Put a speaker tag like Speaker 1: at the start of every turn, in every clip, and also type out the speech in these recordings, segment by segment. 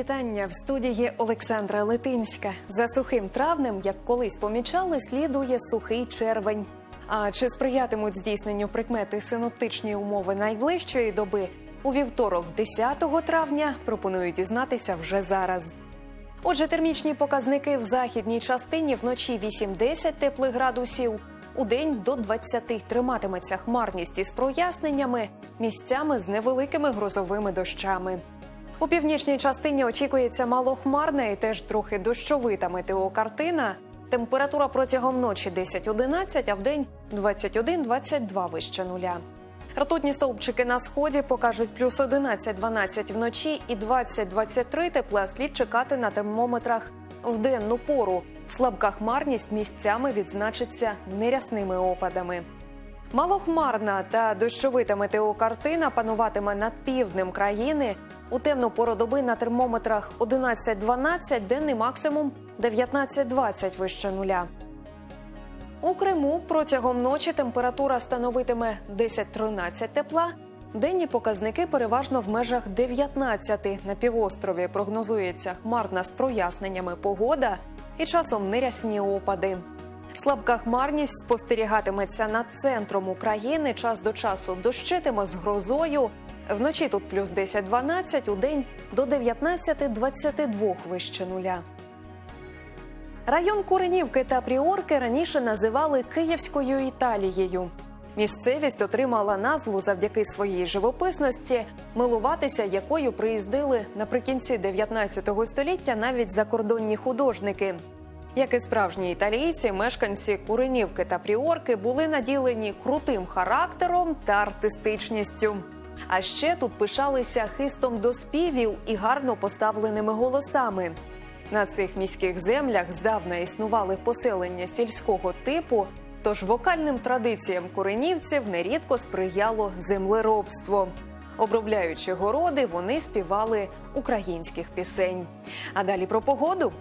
Speaker 1: Вітання в студії Олександра Литинська. За сухим травнем, як колись помічали, слідує сухий червень. А чи сприятимуть здійсненню прикмети синоптичні умови найближчої доби? У вівторок, 10 травня, пропоную дізнатися вже зараз. Отже, термічні показники в західній частині вночі 8-10 теплих градусів. У день до 20 триматиметься хмарність із проясненнями, місцями з невеликими грозовими дощами. У північній частині очікується малохмарна і теж трохи дощовита метеокартина. Температура протягом ночі 10-11, а вдень 21-22 вище нуля. Ртутні стовпчики на сході покажуть плюс 11-12 вночі і 20-23 тепла слід чекати на термометрах в денну пору. Слабка хмарність місцями відзначиться нерясними опадами. Малохмарна та дощовита метеокартина пануватиме над півднем країни. У темну пору доби на термометрах 11-12, денний максимум 19-20 вище нуля. У Криму протягом ночі температура становитиме 10-13 тепла. Денні показники переважно в межах 19. На півострові прогнозується хмарна з проясненнями погода і часом нерясні опади. Слабка хмарність спостерігатиметься над центром України. Час до часу дощитиме з грозою. Вночі тут плюс 10-12, у день до 19-22 вище нуля. Район Куренівки та Пріорки раніше називали Київською Італією. Місцевість отримала назву завдяки своїй живописності, милуватися якою приїздили наприкінці 19 століття навіть закордонні художники. Як і справжні італійці, мешканці Куренівки та Пріорки були наділені крутим характером та артистичністю. А ще тут пишалися хистом до співів і гарно поставленими голосами. На цих міських землях здавна існували поселення сільського типу, тож вокальним традиціям куренівців нерідко сприяло землеробство. Обробляючи городи, вони співали українських пісень. А далі про погоду.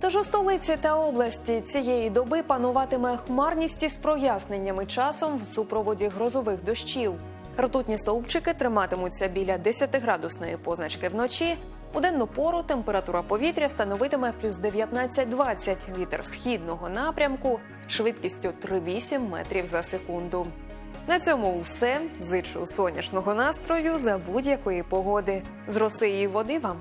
Speaker 1: Тож у столиці та області цієї доби пануватиме хмарність із проясненнями часом в супроводі грозових дощів. Ртутні стовпчики триматимуться біля 10-градусної позначки вночі. У денну пору температура повітря становитиме плюс 19-20, вітер східного напрямку швидкістю 3,8 метрів за секунду. На цьому все. Зичу сонячного настрою за будь-якої погоди. З роси і води вам.